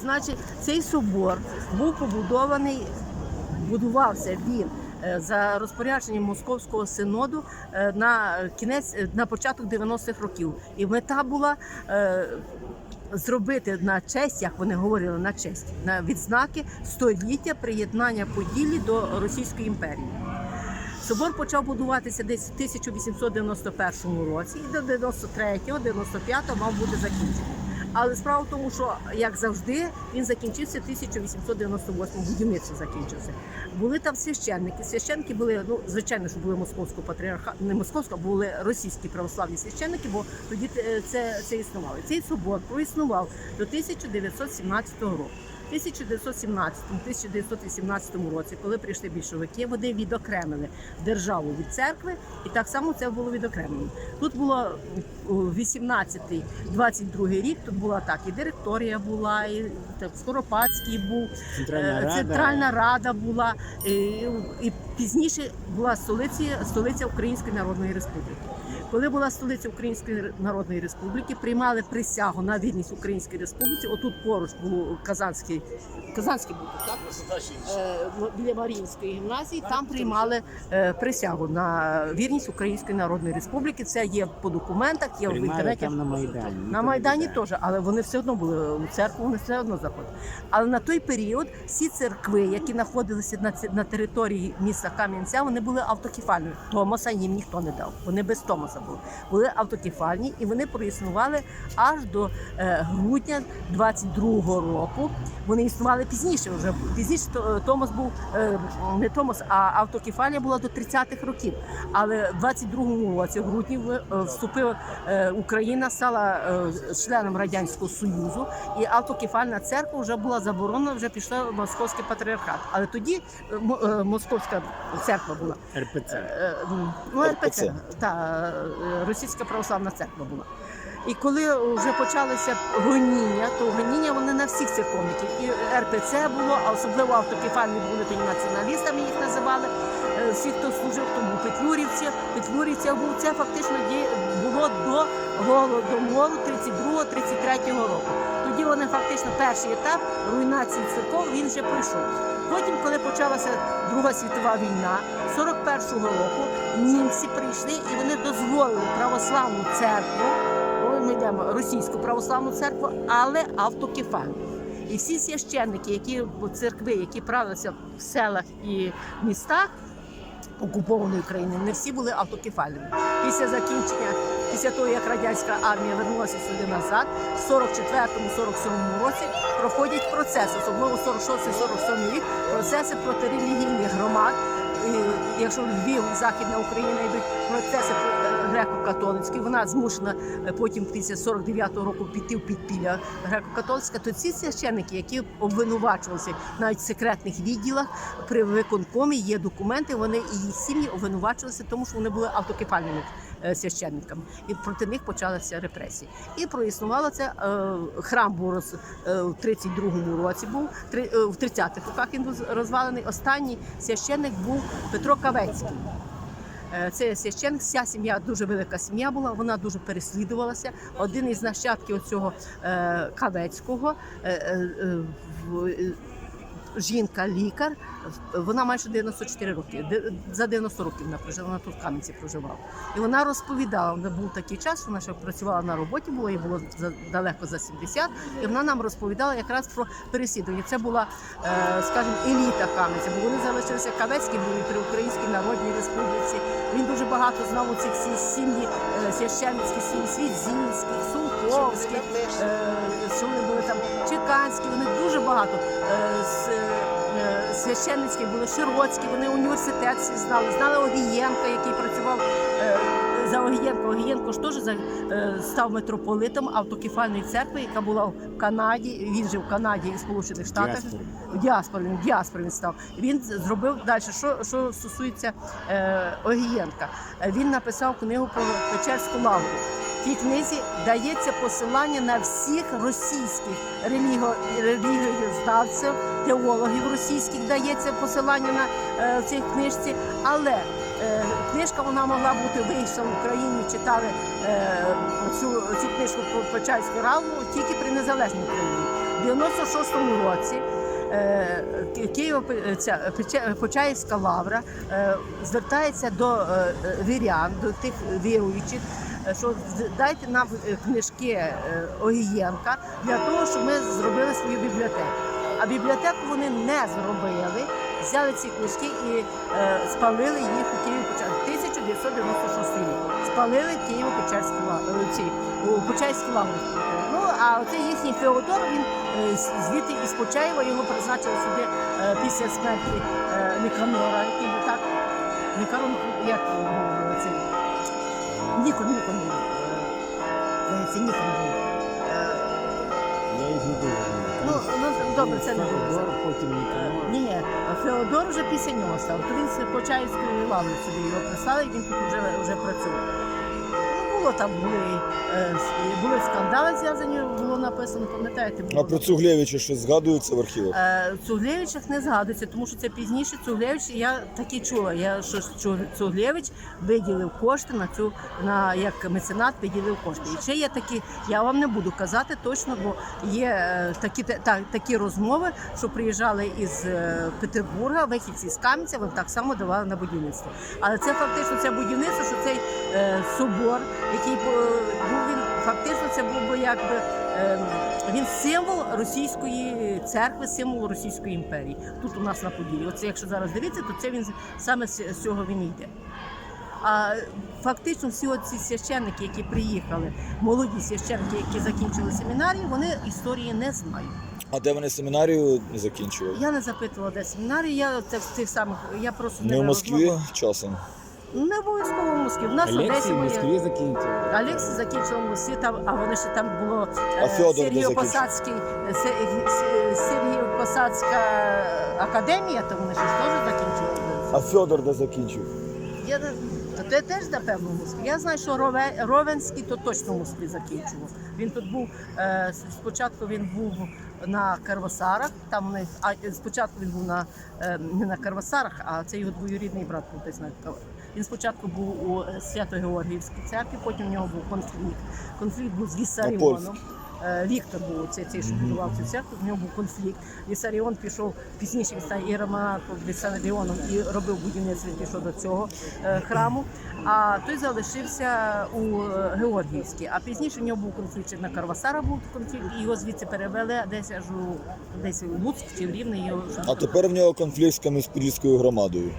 Значить, цей собор був побудований, будувався він е, за розпорядженням Московського синоду е, на кінець е, на початок 90-х років. І мета була зробити на честь, як вони говорили, на честь на відзнаки століття приєднання Поділлі до Російської імперії. Собор почав будуватися десь в 1891 році і до 93-го, 95-го мав бути закінчений. Але справа в тому, що як завжди, він закінчився 1898 будівництво закінчився. Були там священники. Священники були, ну звичайно, що були московського патріарха, не московського, були російські православні священники, бо тоді е, це, це існувало. Цей собор проіснував до 1917 року. В 1917-1918 році, коли прийшли більшовики, вони відокремили державу від церкви, і так само це було відокремлено. Тут було 18-22 рік. Тут була так, і директорія була, і так, Скоропадський був, Центральна е, рада. рада була, і, і пізніше була столиця, столиця Української Народної Республіки. Коли була столиця Української Народної Республіки, приймали присягу на вірність Українській Республіці. Отут поруч був Казанський, Казанський був так е, біля Маріїнської гімназії. Там приймали е, присягу на вірність Української Народної Республіки. Це є по документах, є в інтернеті. на Майдані. На Майдані теж, але вони все одно були у церкву, вони все одно заходили. Але на той період всі церкви, які знаходилися на на території міста Кам'янця, вони були автокефальними. Томоса їм ніхто не дав. Вони без Томоса були. Були автокефальні і вони проіснували аж до е, грудня 22-го року. Вони існували пізніше. Вже пізніше е, Томос був е, не Томос, а автокефалія була до 30-х років. Але в 22-му році, в грудні, вступила Україна, стала членом радянського союзу, і автокефальна церква вже була заборонена, вже пішла в московський патріархат. Але тоді московська церква була. РПЦ. Ну, РПЦ, та е, російська православна церква була. І коли вже почалися гоніння, то гоніння вони на всіх церковників. І РПЦ було, а особливо автокефальні були тоді націоналістами їх називали. Е, Всі, хто служив, хто був петлюрівці, петлюрівця був це фактично було до голодомору 32-33 року. Вони фактично перший етап руйнації церков він вже пройшов. Потім, коли почалася Друга світова війна, 41-го року німці прийшли і вони дозволили православну церкву, ми йдемо російську православну церкву, але автокефальну. І всі священники, які церкви, які правилися в селах і містах, окупованої України, не всі були автокефальними. Після закінчення, після того як радянська армія вернулася сюди назад, в 44-47 році проходять процеси, особливо 46-47 рік, процеси проти релігійних громад. І Якщо Львів, Західна Україна йдуть процеси греко-католицькі, вона змушена е, потім після 49-го року піти в підпілля греко-католицька, то ці священники, які обвинувачувалися навіть в секретних відділах при виконкомі, є документи, вони і їх сім'ї обвинувачувалися, тому що вони були автокефальними е, священниками. І проти них почалися репресії. І проіснувало це е, храм був роз, в 32-му році. Був в 30-х роках він був розвалений. Останній священник був Петро Кавецький. Е, Це священник, вся сім'я дуже велика сім'я була. Вона дуже переслідувалася. Один із нащадків цього е, Кавецького. е, е, е, в- е, Жінка, лікар, вона майже 94 роки. За 90 років вона прожила, вона тут в Кам'янці проживала. І вона розповідала, вона був такий час, вона ще працювала на роботі, було їй було далеко за 70, і вона нам розповідала якраз про переслідування. Це була, скажімо, еліта Кам'янця, бо вони залишилися Кавецькі були при Українській Народній Республіці. Багато знову цих всі сім'ї, е, священницькі сім'ї, Свідзінських, Сулковських, е, що вони були там, Чеканські, вони дуже багато. е, Священницькі були Широцькі, вони університет всі знали, знали Огієнка, який працював за Огієнко. Огієнко ж теж е, став митрополитом автокефальної церкви, яка була в Канаді. Він жив в Канаді і в Сполучених Штатах. В діаспорі, в діаспорі він став. Він зробив далі. Що, що стосується е, Огієнка, він написав книгу про Печерську лавру. В тій книзі дається посилання на всіх російських релігієзнавців, теологів російських дається посилання на е, цій книжці, але е, книжка вона могла бути вийшла в Україні, читали е, цю, цю книжку про Печерську равну тільки при незалежній Україні. в 96-му році е, Ки- Києво ця Почаївська лавра е, звертається до е, вірян, до тих віруючих, що дайте нам е, книжки е, Огієнка для того, щоб ми зробили свою бібліотеку. А бібліотеку вони не зробили, взяли ці книжки і е, спалили їх у Києві 1996 рік. Спалили Києво-Печерську лавру, ці, у Почаївську лавру. Ну, а оцей їхній Феодор, він е, звідти із Почаєва його призначили сюди е, після смерті е, Ніканора, який був так. Ніканор, як цей? Нікон, Нікон був. Це Нікон був. Добре, це не. Феодор, потім Ніканор. Ні, ні, Феодор вже після нього став. То він з Почаївської лаври сюди його прислали, і він тут вже, вже працює. Там були, е, були скандали зв'язані, було написано, пам'ятаєте, було. А про Цуглєвича щось згадується в архівах? Е, Цуглєвичах не згадується, тому що це пізніше Цуглєвич, я таки чула, я, що Цу- Цуглєвич виділив кошти на цю, на, як меценат виділив кошти. І ще є такі, я вам не буду казати точно, бо є е, такі, та, такі розмови, що приїжджали із Петербурга, вихідці з Кам'янця, вони так само давали на будівництво. Але це фактично це будівництво, що цей е, собор, який е, був він, фактично це був би якби. Ем, Він символ російської церкви, символ Російської імперії. Тут у нас на Поділі. Оце якщо зараз дивитися, то це він саме з цього він йде. А фактично всі ці священники, які приїхали, молоді священники, які закінчили семінарію, вони історії не знають. А де вони семінарію закінчували? Я не запитувала, де семінарії, я це в тих самих, я просто Не в Москві часом. Не обов'язково в Москві. В нас в Олексій Одесі в. Москві закінчив. Олексій закінчив в Москві, там, а вони ще там було А Фьодор де Сергій закінчив? Посадський, Сергій Посадська академія, то вони ще ж теж закінчили. А Федор де закінчив? Я не- то те теж напевно в Москві. Я знаю, що Рове, Ровенський то точно в Москві закінчував. Він тут був е, с- спочатку. Він був на Карвасарах. Там вони а е, спочатку він був на е, не на Карвасарах, а це його двоюрідний брат був десь на Кав- Він спочатку був у е, Свято-Георгіївській церкві, потім в нього був конфлікт. Конфлікт був з Віссаріоном. Е, Віктор був цей, цей що будував цю церкву, в нього був конфлікт. Вісаріон пішов пізніше став іеромонахом Вісаріоном і робив будівництво, він пішов до цього е, храму. А той залишився у Георгіївській. А пізніше в нього був конфлікт на Карвасара був конфлікт, і його звідси перевели десь аж у десь у Луцьк чи в Рівне. Його А тепер в нього конфлікт з Кам'янськ-Подільською громадою.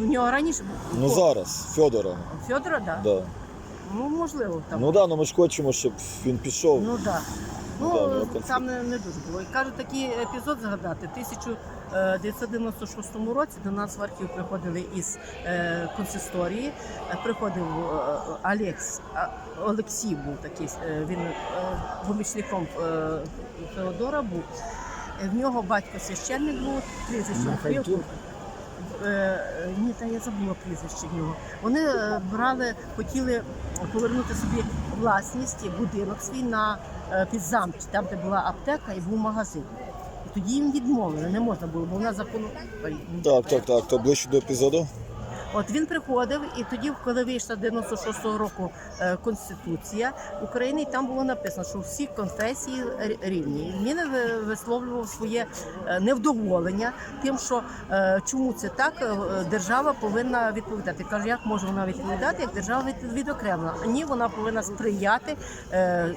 У нього раніше був Ну зараз, Федора. Федора, да. Да. Ну можливо там. Ну да, ну ми ж хочемо, щоб він пішов. Ну так. Да, Ну, ну, конфлікт. там не, не дуже було. І кажуть, такий епізод згадати. В 1996 році до нас в архів приходили із е, консисторії. Е, Приходив е, Алекс, а, Олексій був такий, е, він е, помічником е, Феодора був. Е, В нього батько священник був, прізвище Михайлюк? Філков. Е, ні, та я забула прізвище нього. Вони е, брали, хотіли повернути собі власність, будинок свій на підзамці, там, де була аптека і був магазин. І тоді їм відмовили, не можна було, бо вона закону. Так, так, так. То ближче до епізоду. От він приходив, і тоді, коли вийшла 96-го року е, конституція України, там було написано, що всі конфесії рівні. Він висловлював своє е, невдоволення тим, що е, чому це так, держава повинна відповідати. Каже, як може вона відповідати, як держава від- відокремлена? Ні, вона повинна сприяти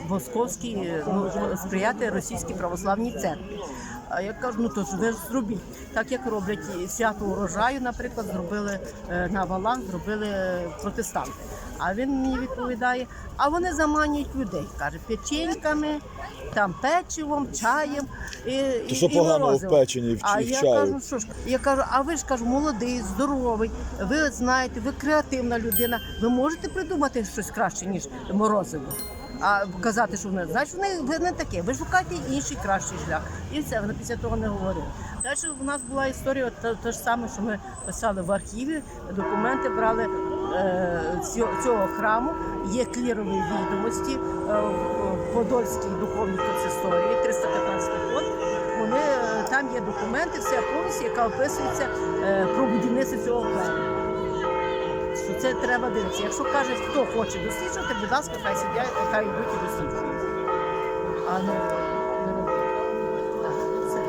московській, ну, сприяти російській православній церкві. А я кажу, ну то ж ви ж зробіть. Так як роблять свято урожаю, наприклад, зробили е, на валах, зробили е, протестанти. А він мені відповідає: а вони заманюють людей, каже, печеньками, там печивом, чаєм і, То що і поганого в печені в, А в я чаю? кажу, що ж я кажу, а ви ж кажу, молодий, здоровий. Ви знаєте, ви креативна людина. Ви можете придумати щось краще ніж морозиво. А казати, що вони значить, вони не таке. Ви шукайте інший кращий шлях. І все, вони після того не говорили. Далі у нас була історія, те, те ж саме, що ми писали в архіві, документи брали е, цього, цього храму. Є клірові відомості е, в Подольській духовній консисторії, 315 фонд. Вони е, там є документи, вся повністю, яка описується е, про будівництво цього храму досліджувати, це треба дивитися. Якщо каже, хто хоче досліджувати, будь ласка, хай сидять, хай йдуть і досліджують. А ну, так, ну, все.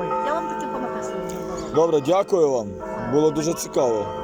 Ой, я вам таки понаписую. Добре, дякую вам. Було дуже цікаво.